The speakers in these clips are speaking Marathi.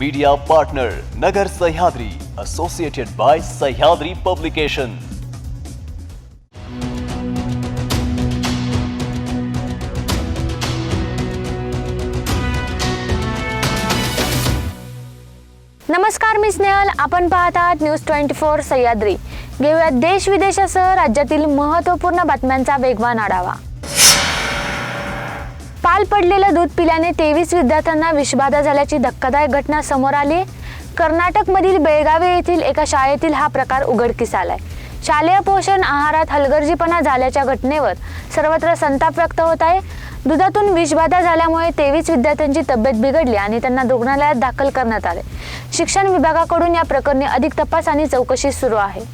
Media partner Nagar Sahyadri associated by Sahyadri publication नमस्कार मी स्नेहल. आपण पाहत आहात न्यूज ट्वेंटी फोर सह्याद्री घेऊयात देश विदेशासह राज्यातील महत्त्वपूर्ण बातम्यांचा वेगवान आढावा. पाल पडलेलं दूध पिल्याने तेवीस विद्यार्थ्यांना विषबाधा झाल्याची धक्कादायक घटना समोर आली. कर्नाटकमधील बेळगावे येथील एका शाळेतील हा प्रकार उघडकीस आलाय. शालेय पोषण आहारात हलगर्जीपणा झाल्याच्या घटनेवर सर्वत्र संताप व्यक्त होत आहे. दुधातून विषबाधा झाल्यामुळे तेवीस विद्यार्थ्यांची तब्येत बिघडली आणि त्यांना रुग्णालयात दाखल करण्यात आले. शिक्षण विभागाकडून या प्रकरणी अधिक तपास आणि चौकशी सुरू आहे.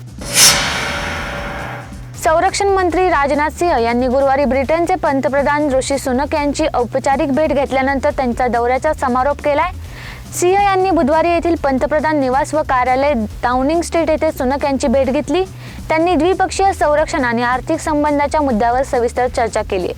संरक्षण मंत्री राजनाथ सिंह यांनी गुरुवारी ब्रिटनचे पंतप्रधान ऋषी सुनक यांची औपचारिक भेट घेतल्यानंतर त्यांच्या दौऱ्याचा समारोप केलाय. सिंह यांनी बुधवारी येथील पंतप्रधान निवास व कार्यालय डाउनिंग स्ट्रीट येथे सुनक यांची भेट घेतली. त्यांनी द्विपक्षीय संरक्षण आणि आर्थिक संबंधाच्या मुद्द्यावर सविस्तर चर्चा केली.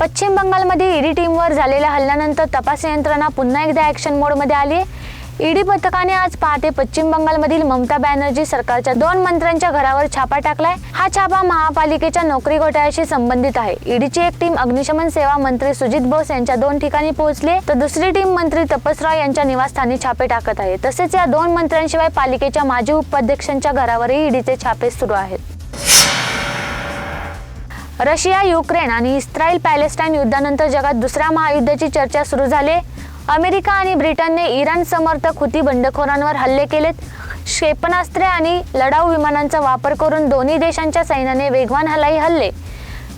पश्चिम बंगालमध्ये ईडी टीमवर झालेल्या हल्ल्यानंतर तपास यंत्रणा पुन्हा एकदा ॲक्शन मोडमध्ये आली आहे ईडी पथकाने आज पहाटे पश्चिम बंगालमधील ममता बॅनर्जी सरकारच्या दोन मंत्र्यांच्या घरावर छापा टाकलाय. हा छापा महापालिकेच्या नोकरी घोटाळ्याशी संबंधित आहे. ईडीची एक टीम अग्निशमन सेवा मंत्री सुजित बोस यांच्या दोन ठिकाणी पोहोचली तर दुसरी टीम मंत्री तपसराव यांच्या निवासस्थानी छापे टाकत आहे. तसेच या दोन मंत्र्यांशिवाय पालिकेच्या माजी उपाध्यक्षांच्या घरावरही ईडीचे छापे सुरू आहेत. रशिया युक्रेन आणि इस्रायल पॅलेस्टाईन युद्धानंतर जगात दुसऱ्या महायुद्धाची चर्चा सुरू झाली अमेरिका आणि ब्रिटनने इराण समर्थक हुती बंडखोरांवर हल्ले केलेत. क्षेपणास्त्रे आणि लढाऊ विमानांचा वापर करून दोन्ही देशांच्या सैन्याने वेगवान हलाई हल्ले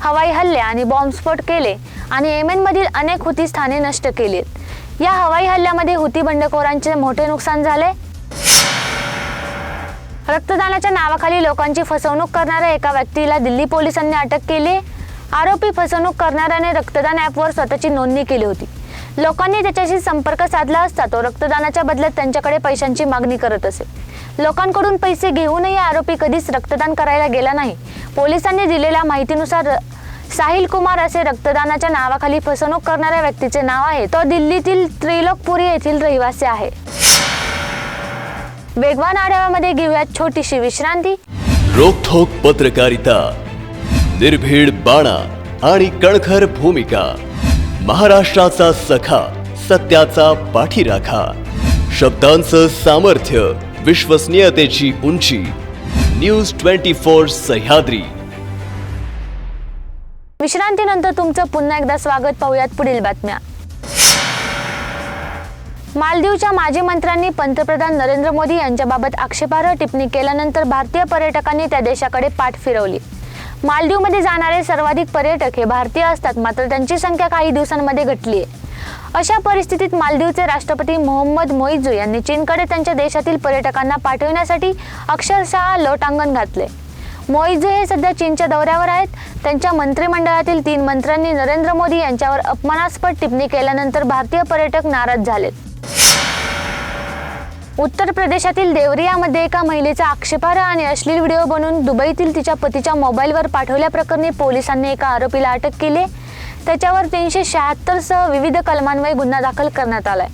हवाई हल्ले आणि बॉम्बस्फोट केले आणि येमेनमधील अनेक हुती स्थाने नष्ट केलीत. या हवाई हल्ल्यामध्ये हुती बंडखोरांचे मोठे नुकसान झाले. रक्तदानाच्या नावाखाली लोकांची फसवणूक करणाऱ्या एका व्यक्तीला दिल्ली पोलिसांनी अटक केली. आरोपी फसवणूक करणाऱ्याने रक्तदान ॲपवर स्वतःची नोंदणी केली होती. लोकांनी त्याच्याशी संपर्क साधला असता तो रक्तदानाच्या बदल्यात त्यांच्याकडे पैशांची मागणी करत असे. लोकांकडून पैसे घेऊनही आरोपी कधीच रक्तदान करायला गेला नाही. पोलिसांनी दिलेल्या माहितीनुसार साहिल कुमार असे रक्तदानाच्या नावाखाली फसवणूक करणाऱ्या व्यक्तीचे नाव आहे. तो दिल्लीतील त्रिलोकपुरी येथील रहिवासी आहे. वेगवान आढाव्यामध्ये घेऊयात छोटीशी विश्रांती. रोखोक पत्रकारिता निर्भीड बाणा आणि कणखर भूमिका. महाराष्ट्राचा सखा सत्याचा पाठीराखा. शब्दांचं सामर्थ्य विश्वसनीयतेची उंची. News twenty four Sahyadri. विश्रांतीनंतर तुमचं पुन्हा एकदा स्वागत पाहूयात पुढील बातम्या. मालदीवच्या माजी मंत्र्यांनी पंतप्रधान नरेंद्र मोदी यांच्याबाबत आक्षेपार्ह टिप्पणी केल्यानंतर भारतीय पर्यटकांनी त्या देशाकडे पाठ फिरवली. मालदीवमध्ये जाणारे सर्वाधिक पर्यटक हे भारतीय असतात. मात्र त्यांची संख्या काही दिवसांमध्ये घटली आहे अशा परिस्थितीत मालदीवचे राष्ट्रपती मोहम्मद मोईजू यांनी चीनकडे त्यांच्या देशातील पर्यटकांना पाठविण्यासाठी अक्षरशः लोटांगण घातले. मोईजू हे सध्या चीनच्या दौऱ्यावर आहेत. त्यांच्या मंत्रिमंडळातील तीन मंत्र्यांनी नरेंद्र मोदी यांच्यावर अपमानास्पद टिप्पणी केल्यानंतर भारतीय पर्यटक नाराज झालेत. उत्तर प्रदेशातील देवरियामध्ये एका महिलेचा आक्षेपार्ह आणि अश्लील व्हिडिओ बनवून दुबईतील तिच्या पतीच्या मोबाईलवर पाठवल्याप्रकरणी पोलिसांनी एका आरोपीला अटक केली. त्याच्यावर तीनशे शहात्तर सह विविध कलमांवर गुन्हा दाखल करण्यात आलाय.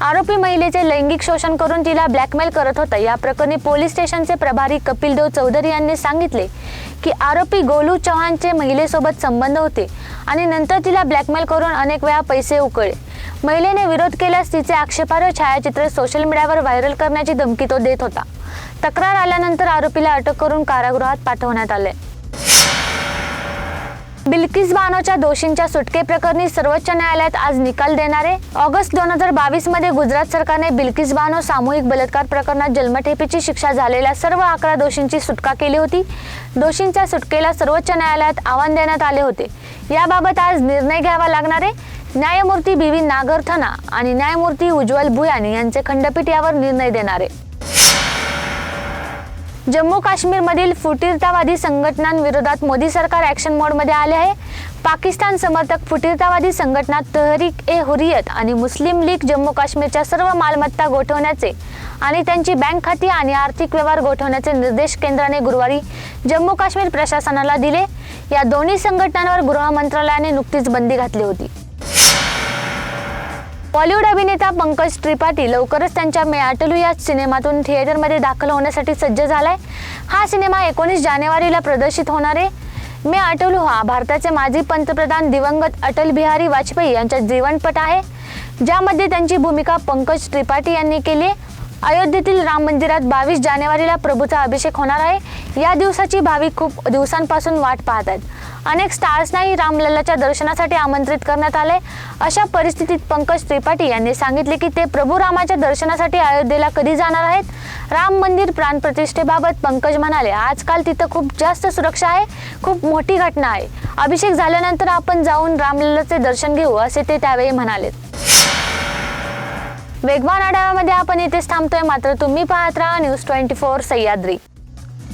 आरोपी महिलेचे लैंगिक शोषण करून तिला ब्लॅकमेल करत होता. या प्रकरणी पोलीस स्टेशनचे प्रभारी कपिल देव चौधरी यांनी सांगितले की आरोपी गोलू चव्हाणचे महिलेसोबत संबंध होते आणि नंतर तिला ब्लॅकमेल करून अनेक वेळा पैसे उकळले. महिलेने विरोध केल्यास तिचे आक्षेपार्ह छायाचित्र सोशल मीडियावर व्हायरल करण्याची धमकी तो देत होता. तक्रार आल्यानंतर आरोपीला अटक करून कारागृहात पाठवण्यात आले. बिल्किस बानोच्या दोषींच्या सुटकेप्रकरणी सर्वोच्च न्यायालयात आज निकाल देणारे ऑगस्ट दोन हजार बावीसमध्ये गुजरात सरकारने बिल्किस बानो सामूहिक बलात्कार प्रकरणात जन्मठेपीची शिक्षा झालेल्या सर्व अकरा दोषींची सुटका केली होती. दोषींच्या सुटकेला सर्वोच्च न्यायालयात आव्हान देण्यात आले होते. याबाबत आज निर्णय घ्यावा लागणारे न्यायमूर्ती बी व्ही नागरथना आणि न्यायमूर्ती उज्ज्वल भुयानी यांचे खंडपीठ यावर निर्णय देणारे. जम्मू काश्मीरमधील फुटीरतावादी संघटनांविरोधात मोदी सरकार ॲक्शन मोडमध्ये आले आहे. पाकिस्तान समर्थक फुटीरतावादी संघटना तहरीक ए हुरियत आणि मुस्लिम लीग जम्मू काश्मीरच्या सर्व मालमत्ता गोठवण्याचे आणि त्यांची बँक खाती आणि आर्थिक व्यवहार गोठवण्याचे निर्देश केंद्राने गुरुवारी जम्मू काश्मीर प्रशासनाला दिले. या दोन्ही संघटनांवर गृह मंत्रालयाने नुकतीच बंदी घातली होती. बॉलिवूड अभिनेता पंकज त्रिपाठी लवकरच त्यांच्या मे आटलू या सिनेमातून थिएटरमध्ये दाखल होण्यासाठी सज्ज झालाय. हा सिनेमा एकोणीस जानेवारीला प्रदर्शित होणार आहे. मे आटलू हा भारताचे माजी पंतप्रधान दिवंगत अटल बिहारी वाजपेयी यांचा जीवनपट आहे. ज्यामध्ये त्यांची भूमिका पंकज त्रिपाठी यांनी केली. अयोध्येतील राम मंदिरात बावीस जानेवारीला प्रभूचा अभिषेक होणार आहे. या दिवसाची भाविक खूप दिवसांपासून वाट पाहत आहेत. अनेक स्टार्सनाही रामलल्लाच्या दर्शनासाठी आमंत्रित करण्यात आले. अशा परिस्थितीत पंकज त्रिपाठी यांनी सांगितले की ते प्रभू रामाच्या दर्शनासाठी अयोध्येला कधी जाणार आहेत? राम मंदिर प्राणप्रतिष्ठेबाबत पंकज म्हणाले आजकाल तिथं खूप जास्त सुरक्षा आहे खूप मोठी घटना आहे. अभिषेक झाल्यानंतर आपण जाऊन रामलल्लाचे दर्शन घेऊ असे ते त्यावेळी म्हणाले. वेगवान आढाव्यामध्ये आपण इथेच थांबतोय. मात्र तुम्ही पाहत राहा news twenty four Sahyadri.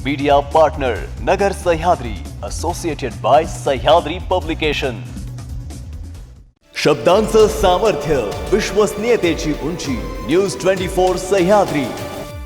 Media partner Nagar Sahyadri associated by Sahyadri publication शब्दांचं सामर्थ्य, विश्वसनीयतेची उंची न्यूज़ ट्वेंटी फोर सह्याद्री